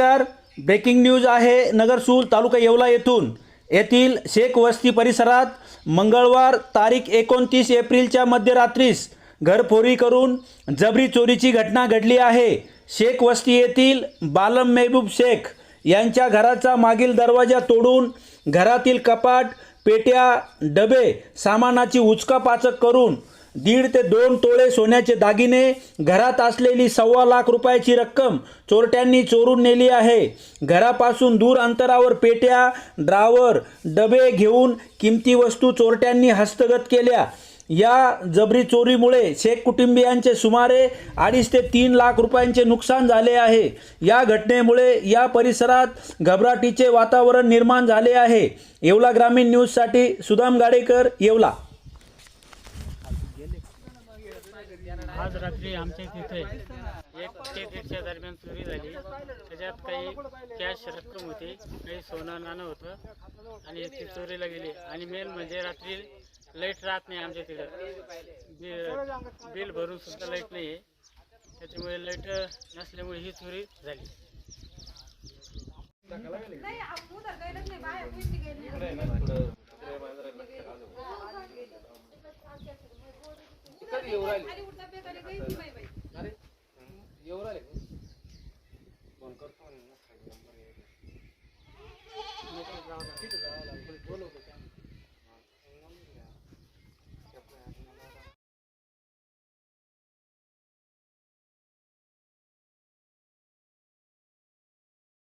Breaking news आहे नगरसूल तालुका येवला येथून. येथील शेख वस्ती परिसरात मंगळवार तारीख एकोणतीस एप्रिलच्या मध्यरात्रीस घरफोरी करून जबरी चोरीची घटना घडली आहे. शेख वस्ती येथील बालम मेहबूब शेख यांच्या घराचा मागील दरवाजा तोडून घरातील कपाट पेट्या डबे सामानाची उचकापाचक करून दीड ते दोन तोळे सोन्याचे दागिने घरात असलेली सव्वा लाख रुपयाची रक्कम चोरट्यांनी चोरून नेली आहे. घरापासून दूर अंतरावर पेट्या ड्रावर डबे घेऊन किमती वस्तू चोरट्यांनी हस्तगत केल्या. या जबरी चोरीमुळे शेख कुटुंबियांचे सुमारे अडीच ते तीन लाख रुपयांचे नुकसान झाले आहे. या घटनेमुळे या परिसरात घबराटीचे वातावरण निर्माण झाले आहे. येवला ग्रामीण न्यूजसाठी सुदाम गाडेकर येवला. आज रात्री आमच्या तिथे एक ते दीडच्या दरम्यान चोरी झाली. त्याच्यात काही कॅश रक्कम होती काही सोनं नाणं होतं आणि ती चोरीला गेली. आणि मेन म्हणजे रात्री लाइट राहत नाही आमच्या तिथं. बिल बिल भरून सुद्धा लाइट नाही आहे त्याच्यामुळे लाइट नसल्यामुळे ही चोरी झाली. नाही येऊ राहिले अरे येऊ राहिले